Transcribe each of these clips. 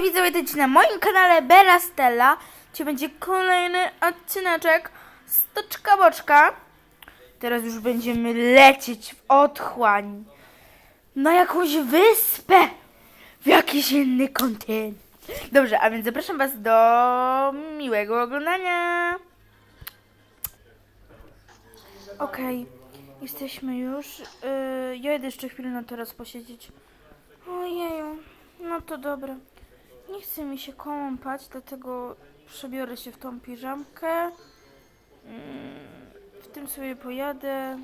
Hej widzowie, to na moim kanale Bella Stella. Dzisiaj będzie kolejny odcineczek Stoczka Boczka. Teraz już będziemy lecieć w otchłań. Na jakąś wyspę. W jakiś inny kontynent. Dobrze, a więc zapraszam was do miłego oglądania. Okej, jesteśmy już. Yy, ja jedę jeszcze chwilę na teraz posiedzieć. Ojeju, no to dobra. Nie chce mi się kąpać, dlatego przebiorę się w tą piżamkę. Mm, W tym sobie pojadę.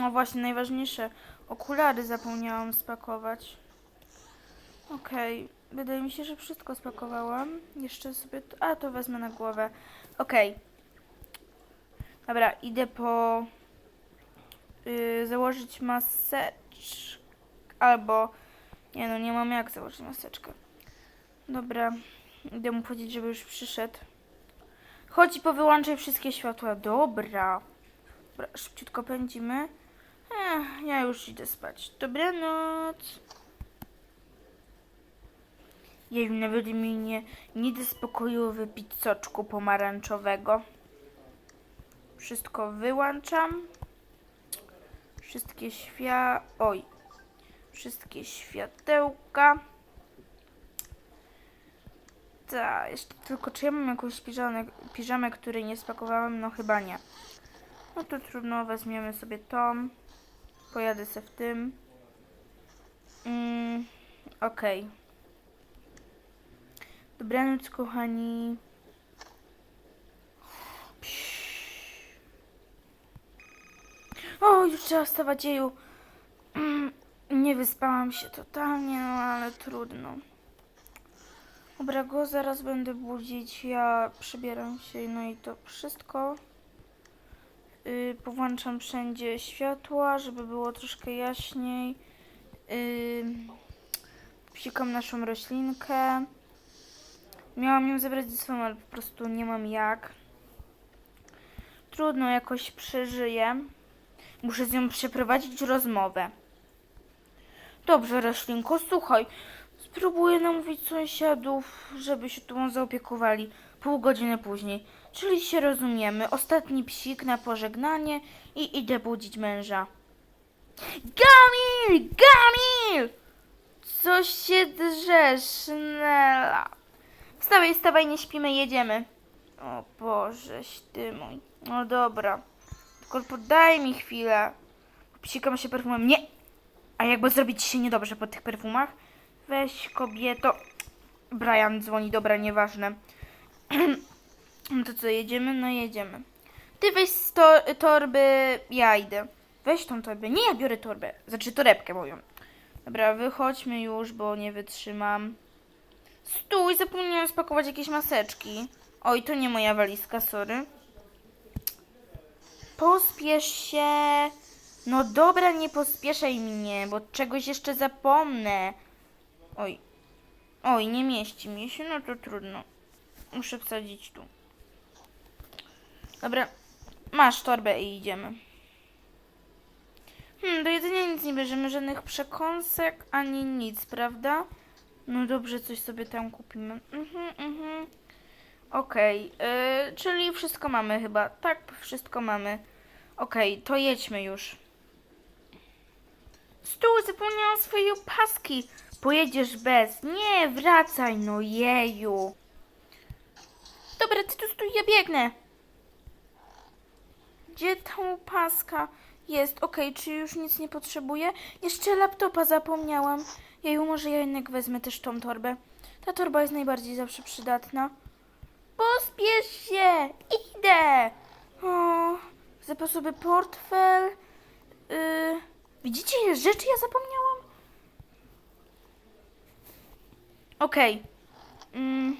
No właśnie, najważniejsze. Okulary zapomniałam spakować. Okej, wydaje mi się, że wszystko spakowałam. Jeszcze sobie... To... A, to wezmę na głowę. Okej. Dobra, idę po... Yy, założyć maseczkę. Albo... Nie no, nie mam jak założyć maseczkę. Dobra, idę mu powiedzieć, żeby już przyszedł. Chodź i powyłączaj wszystkie światła. Dobra. Dobra, szybciutko pędzimy. Ech, ja już idę spać. Dobranoc. Jej, nawet mi nie, nie da spokoju wypić soczku pomarańczowego. Wszystko wyłączam. Wszystkie świa... Oj. Wszystkie światełka. Tak, jeszcze tylko czy ja mam jakąś piżamę, piżamę, której nie spakowałam? No chyba nie. No to trudno, weźmiemy sobie tą. Pojadę se w tym. Mm, Okej. Dobranoc, kochani. O, już trzeba wstawać, dzieju. Mm, Nie wyspałam się totalnie, no ale trudno. Dobra, go zaraz będę budzić. Ja przebieram się, no i to wszystko. Yy, powłączam wszędzie światła, żeby było troszkę jaśniej. Yy, psikam naszą roślinkę. Miałam ją zabrać ze sobą, ale po prostu nie mam jak. Trudno, jakoś przeżyję. Muszę z nią przeprowadzić rozmowę. Dobrze, roślinko, słuchaj. Spróbuję namówić sąsiadów, żeby się tą zaopiekowali pół godziny później. Czyli się rozumiemy. Ostatni psik na pożegnanie i idę budzić męża. Gamil! Gamil! Coś się drzesz, Nela. Wstawaj, wstawaj, nie śpimy, jedziemy. O Bożeś ty mój. No dobra. Tylko podaj mi chwilę. Psikam się perfumem. Nie! A jakby zrobić się niedobrze po tych perfumach? Weź kobieto. Brian dzwoni, dobra, nieważne. No to co, jedziemy? No jedziemy. Ty weź torby, ja idę. Weź tą torbę. Nie, ja biorę torbę. Znaczy torebkę moją. Dobra, wychodźmy już, bo nie wytrzymam. Stój, zapomniałam spakować jakieś maseczki. Oj, to nie moja walizka, sorry. Pospiesz się. No dobra, nie pospieszaj mnie, bo czegoś jeszcze zapomnę. Oj. Oj, nie mieści mi się, no to trudno. Muszę wsadzić tu. Dobra, masz torbę i idziemy. Hmm, do jedzenia nic nie bierzemy, żadnych przekąsek, ani nic, prawda? No dobrze, coś sobie tam kupimy. Mhm, mhm. Okej, yy, czyli wszystko mamy chyba. Tak, wszystko mamy. Okej, to jedźmy już. Stój, zapomniałam swojej opaski. Pojedziesz bez. Nie, wracaj, no jeju. Dobra, ty tu stój, ja biegnę. Gdzie ta opaska jest? Okej, czy już nic nie potrzebuję? Jeszcze laptopa zapomniałam. Jeju, może ja jednak wezmę też tą torbę. Ta torba jest najbardziej zawsze przydatna. Pospiesz się! Idę! O, zapasowy portfel. Yy, widzicie, ile rzeczy ja zapomniałam? Okej. Mm.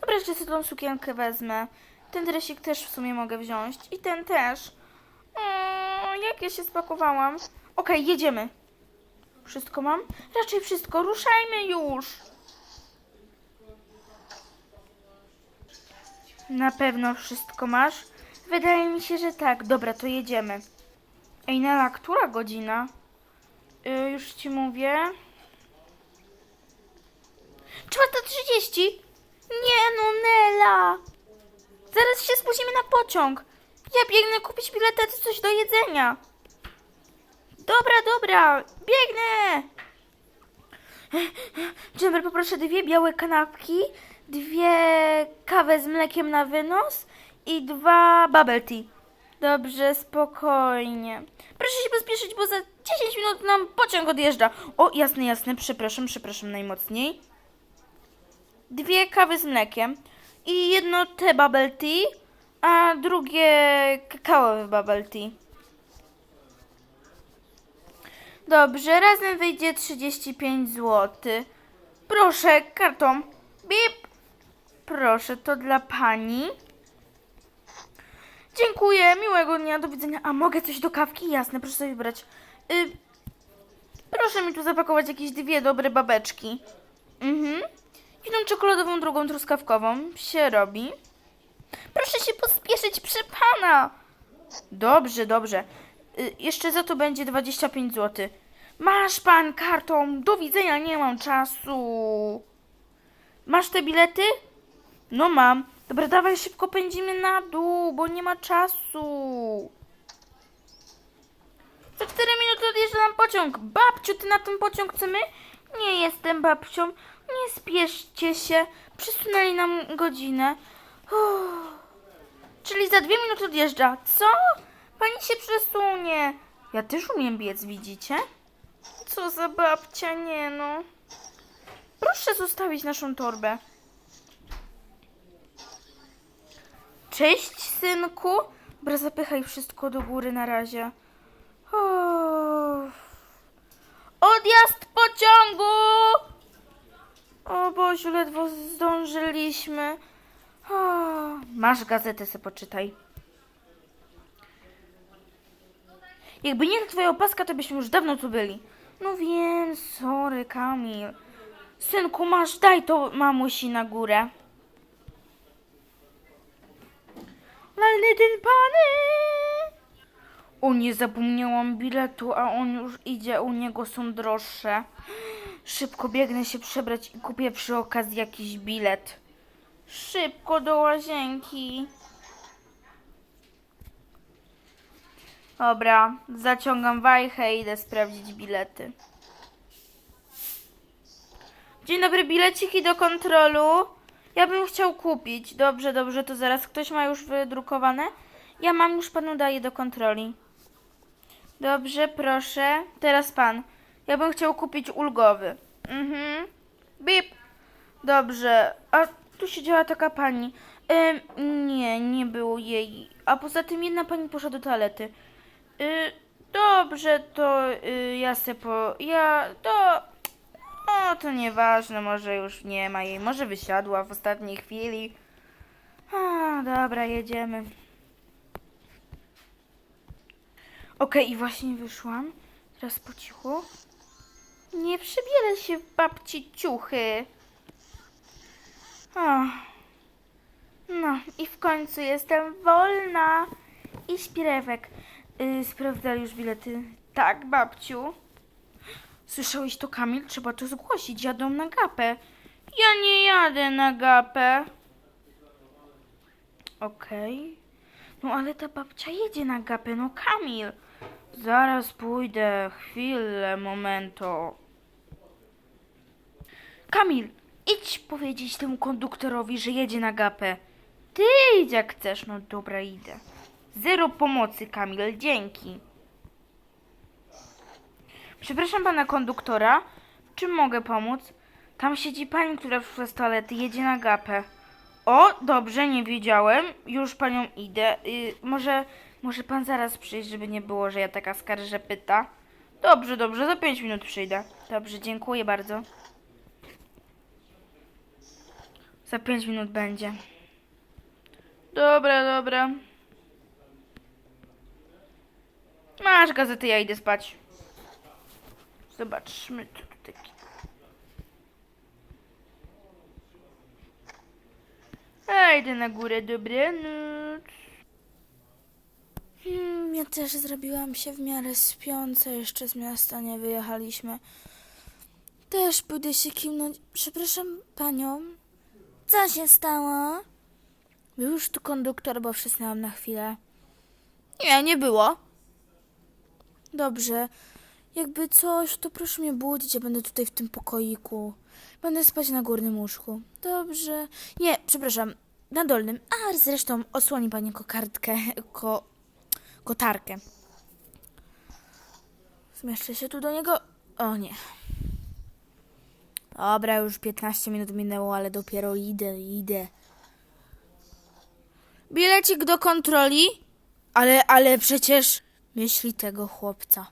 Dobra, jeszcze sobie tą sukienkę wezmę. Ten dresik też w sumie mogę wziąć. I ten też. O, jak ja się spakowałam. Okej, jedziemy. Wszystko mam? Raczej wszystko. Ruszajmy już. Na pewno wszystko masz? Wydaje mi się, że tak. Dobra, to jedziemy. Ej, Nela, która godzina? Yy, już ci mówię. Czwarta 30. Nie no, Nela. Zaraz się spóźnimy na pociąg. Ja biegnę kupić bilety, czy coś do jedzenia. Dobra, dobra, biegnę. Jember, poproszę dwie białe kanapki, dwie kawę z mlekiem na wynos i dwa bubble tea. Dobrze, spokojnie. Proszę się pospieszyć, bo za 10 minut nam pociąg odjeżdża. O, jasne, jasne, przepraszam, przepraszam najmocniej. Dwie kawy z mlekiem i jedno te bubble tea, a drugie kakaowe bubble tea. Dobrze, razem wyjdzie 35 zł. Proszę, kartą. Bip. Proszę, to dla pani. Dziękuję, miłego dnia, do widzenia. A mogę coś do kawki? Jasne, proszę sobie wybrać. Y, proszę mi tu zapakować jakieś dwie dobre babeczki. Mhm. Jedną czekoladową, drugą truskawkową. Się robi. Proszę się pospieszyć przy pana. Dobrze, dobrze. Y, jeszcze za to będzie 25 zł. Masz pan kartą. Do widzenia, nie mam czasu. Masz te bilety? No mam. Dobra, dawaj szybko pędzimy na dół, bo nie ma czasu. Za 4 minuty odjeżdża nam pociąg. Babciu, ty na ten pociąg co my? Nie jestem babcią. Nie spieszcie się. Przesunęli nam godzinę. Uff. Czyli za dwie minuty odjeżdża. Co? Pani się przesunie. Ja też umiem biec, widzicie? Co za babcia, nie no. Proszę zostawić naszą torbę. Cześć, synku. Dobra, zapychaj wszystko do góry na razie. Uff. Odjazd pociągu! O Boziu, ledwo zdążyliśmy. O, masz gazetę, se poczytaj. Jakby nie ta twoja opaska, to byśmy już dawno tu byli. No wiem, sorry, Kamil. Synku, masz, daj to mamusi na górę. Lalny ten pany! O, nie zapomniałam biletu, a on już idzie, u niego są droższe. Szybko biegnę się przebrać i kupię przy okazji jakiś bilet. Szybko do łazienki. Dobra, zaciągam wajchę i idę sprawdzić bilety. Dzień dobry, bileciki do kontrolu. Ja bym chciał kupić. Dobrze, dobrze, to zaraz ktoś ma już wydrukowane. Ja mam już panu daję do kontroli. Dobrze, proszę. Teraz pan. Ja bym chciał kupić ulgowy. Mhm. Bip. Dobrze. A tu siedziała taka pani. Em, nie, nie było jej. A poza tym jedna pani poszła do toalety. Y, dobrze, to y, ja se po... Ja... To... O, to nieważne, może już nie ma jej. Może wysiadła w ostatniej chwili. A, dobra, jedziemy. Okej, i właśnie wyszłam. Teraz po cichu. Nie przebieraj się w babci ciuchy. No, i w końcu jestem wolna. I śpiewek. Yy, sprawdzali już bilety. Tak, babciu. Słyszałeś to, Kamil? Trzeba to zgłosić. Jadą na gapę. Ja nie jadę na gapę. Okej. No ale ta babcia jedzie na gapę. No, Kamil. Zaraz pójdę. Chwilę, momento. Kamil, idź powiedzieć temu konduktorowi, że jedzie na gapę. Ty idź jak chcesz. No dobra, idę. Zero pomocy, Kamil. Dzięki. Przepraszam pana konduktora. Czym mogę pomóc? Tam siedzi pani, która wyszła z toalety. Jedzie na gapę. O, dobrze, nie wiedziałem. Już panią idę. Y, może, może pan zaraz przyjść, żeby nie było, że ja taka skarżę pyta. Dobrze, dobrze, za pięć minut przyjdę. Dobrze, dziękuję bardzo. Za pięć minut będzie. Dobra, dobra. Masz gazety, ja idę spać. Zobaczmy, co tu taki. Ja idę na górę, dobranoc. Hmm, ja też zrobiłam się w miarę śpiąca, jeszcze z miasta nie wyjechaliśmy. Też pójdę się kimnąć. Przepraszam panią, Co się stało? Był już tu konduktor, bo przysnęłam na chwilę. Nie, nie było. Dobrze. Jakby coś, to proszę mnie budzić, ja będę tutaj w tym pokoiku. Będę spać na górnym łóżku. Dobrze. Nie, przepraszam, na dolnym. A zresztą osłoni pani kokardkę, ko, kotarkę. Zmieszczę się tu do niego. O nie. Dobra, już 15 minut minęło, ale dopiero idę, idę. Bilecik do kontroli? Ale, ale przecież myśli tego chłopca.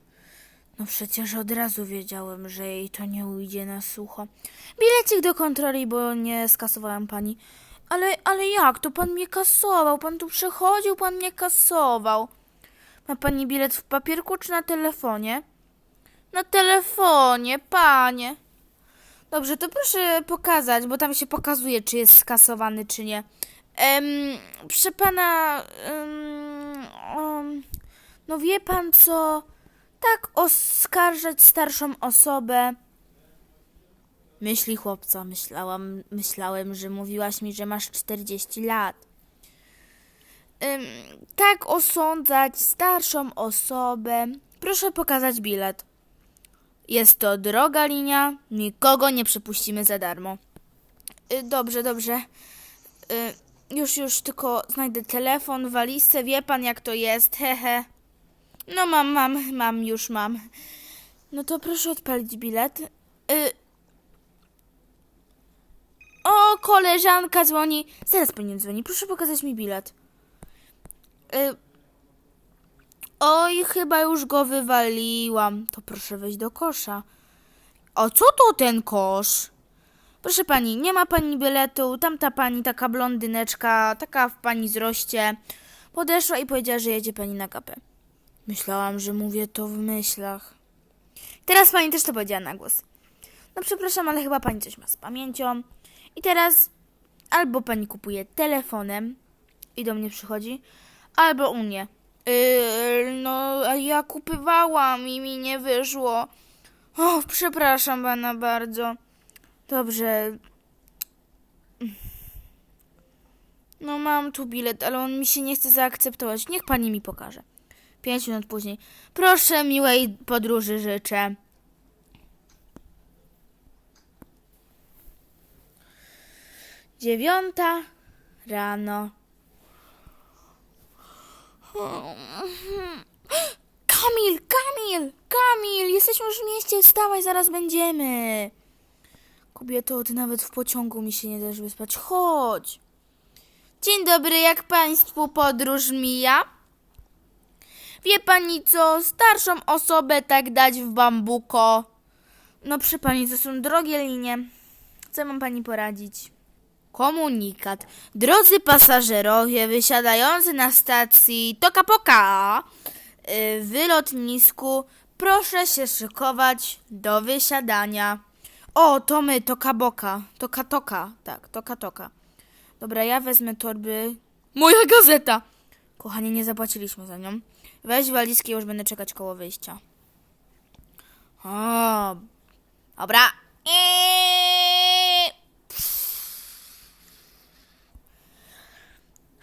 No przecież od razu wiedziałem, że jej to nie ujdzie na sucho. Bilecik do kontroli, bo nie skasowałem pani. Ale, ale jak? To pan mnie kasował. Pan tu przechodził, pan mnie kasował. Ma pani bilet w papierku czy na telefonie? Na telefonie, panie. Dobrze, to proszę pokazać, bo tam się pokazuje, czy jest skasowany, czy nie. Em, proszę pana, no wie pan co? Tak oskarżać starszą osobę. Myśli chłopca, myślałam, myślałem, że mówiłaś mi, że masz 40 lat. Tak osądzać starszą osobę. Proszę pokazać bilet. Jest to droga linia, nikogo nie przepuścimy za darmo. Y, Dobrze, dobrze. Y, Już, już, tylko znajdę telefon walizce. Wie pan, jak to jest, hehe. No mam, mam, mam, już mam. No to proszę odpalić bilet. Y, O, koleżanka dzwoni. Zaraz pani dzwoni, proszę pokazać mi bilet. Oj, chyba już go wywaliłam. To proszę wejść do kosza. O co to ten kosz? Proszę pani, nie ma pani biletu. Tamta pani, taka blondyneczka, taka w pani wzroście, podeszła i powiedziała, że jedzie pani na kapę. Myślałam, że mówię to w myślach. Teraz pani też to powiedziała na głos. No przepraszam, ale chyba pani coś ma z pamięcią. I teraz albo pani kupuje telefonem i do mnie przychodzi, albo u mnie. Yy, no, a ja kupywałam i mi nie wyszło. O, przepraszam pana bardzo. Dobrze. No mam tu bilet, ale on mi się nie chce zaakceptować. Niech pani mi pokaże. Pięć minut później. Proszę, miłej podróży życzę. Dziewiąta rano. Kamil, Kamil, Kamil, jesteśmy już w mieście, wstawaj, zaraz będziemy. Kobieto, ty nawet w pociągu mi się nie dasz wyspać. Chodź. Dzień dobry, jak państwu podróż mija? Wie pani co, starszą osobę tak dać w bambuko. No przy pani, to są drogie linie. Co mam pani poradzić? Komunikat. Drodzy pasażerowie wysiadający na stacji Tokapoka y, w lotnisku, proszę się szykować do wysiadania. O, to my, Tokaboka. Toka Toka, tak, Toka Toka. Dobra, ja wezmę torby. Moja gazeta! Kochanie, nie zapłaciliśmy za nią. Weź walizki, już będę czekać koło wyjścia. O, dobra. Eee.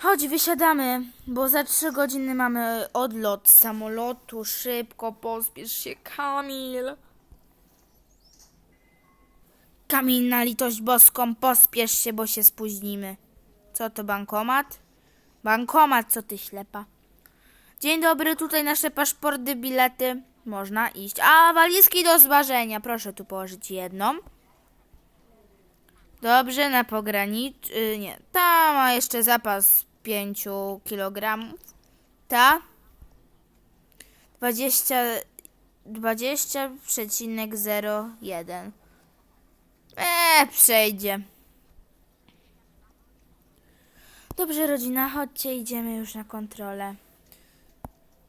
Chodź, wysiadamy, bo za trzy godziny mamy odlot samolotu. Szybko, pospiesz się, Kamil. Kamil, na litość boską, pospiesz się, bo się spóźnimy. Co to, bankomat? Bankomat, co ty ślepa. Dzień dobry, tutaj nasze paszporty, bilety. Można iść. A, walizki do zważenia. Proszę tu położyć jedną. Dobrze, na pogranicz... y, nie, ta ma jeszcze zapas 5 kg. Ta? 20... 20,01. Eee, przejdzie. Dobrze, rodzina, chodźcie, idziemy już na kontrolę.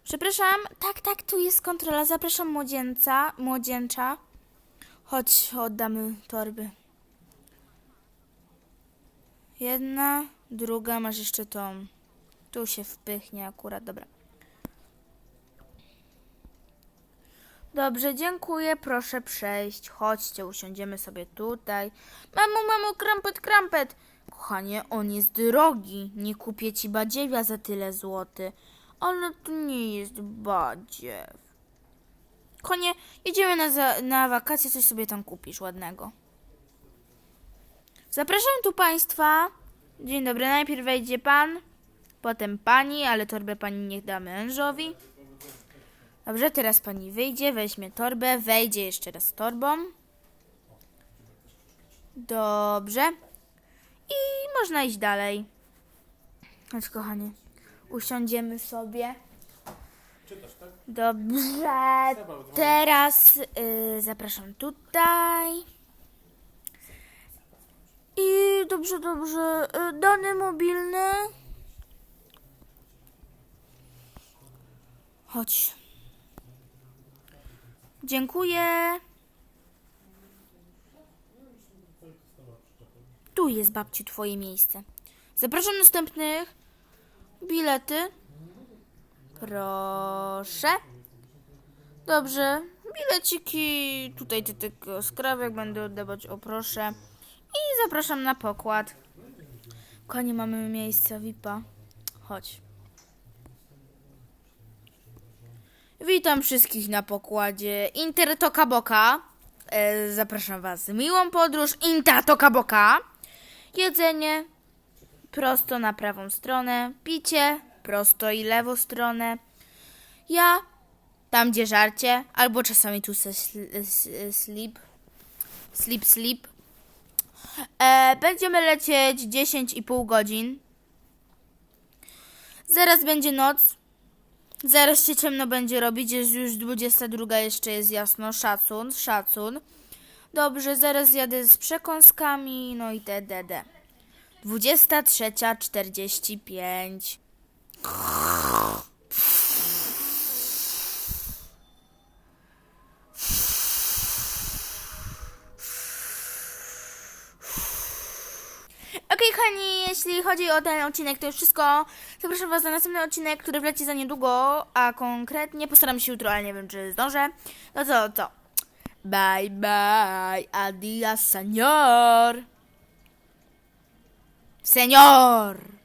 Przepraszam, tak, tak, tu jest kontrola. Zapraszam młodzieńca, młodzieńcza. Chodź, oddamy torby. Jedna, druga, masz jeszcze tą. Tu się wpychnie akurat, dobra. Dobrze, dziękuję, proszę przejść. Chodźcie, usiądziemy sobie tutaj. Mamo, mamo, krampet, krampet. Kochanie, on jest drogi. Nie kupię ci badziewia za tyle złoty. Ale to nie jest badziew. Konie, jedziemy na, za, na wakacje, coś sobie tam kupisz ładnego. Zapraszam tu państwa. Dzień dobry, najpierw wejdzie pan, potem pani, ale torbę pani niech da mężowi. Dobrze, teraz pani wyjdzie, weźmie torbę, wejdzie jeszcze raz torbą. Dobrze. I można iść dalej. Chodź, kochanie. Usiądziemy sobie. Dobrze. Teraz y, zapraszam tutaj. I dobrze, dobrze. Y, dany mobilny. Chodź. Dziękuję. Tu jest babci twoje miejsce. Zapraszam następnych. Bilety. Proszę. Dobrze. Bileciki tutaj do tego skrawek będę oddawać, o proszę. I zapraszam na pokład. Konie mamy miejsce VIP-a. Chodź. Witam wszystkich na pokładzie Inter Toka Boka. E, zapraszam Was miłą podróż Inter Toka Boka. Jedzenie prosto na prawą stronę, picie prosto i lewą stronę. Ja tam gdzie żarcie, albo czasami tu se sleep, sleep, sleep. E, będziemy lecieć 10,5 godzin. Zaraz będzie noc. Zaraz się ciemno będzie robić, jest już 22, jeszcze jest jasno. Szacun, szacun. Dobrze, zaraz jadę z przekąskami, no i tdd. 23.45. Okej, kochani, jeśli chodzi o ten odcinek, to już wszystko. Zapraszam Was na następny odcinek, który wleci za niedługo, a konkretnie postaram się jutro, ale nie wiem, czy zdążę. No co, co? Bye, bye, adios, senior. Senior!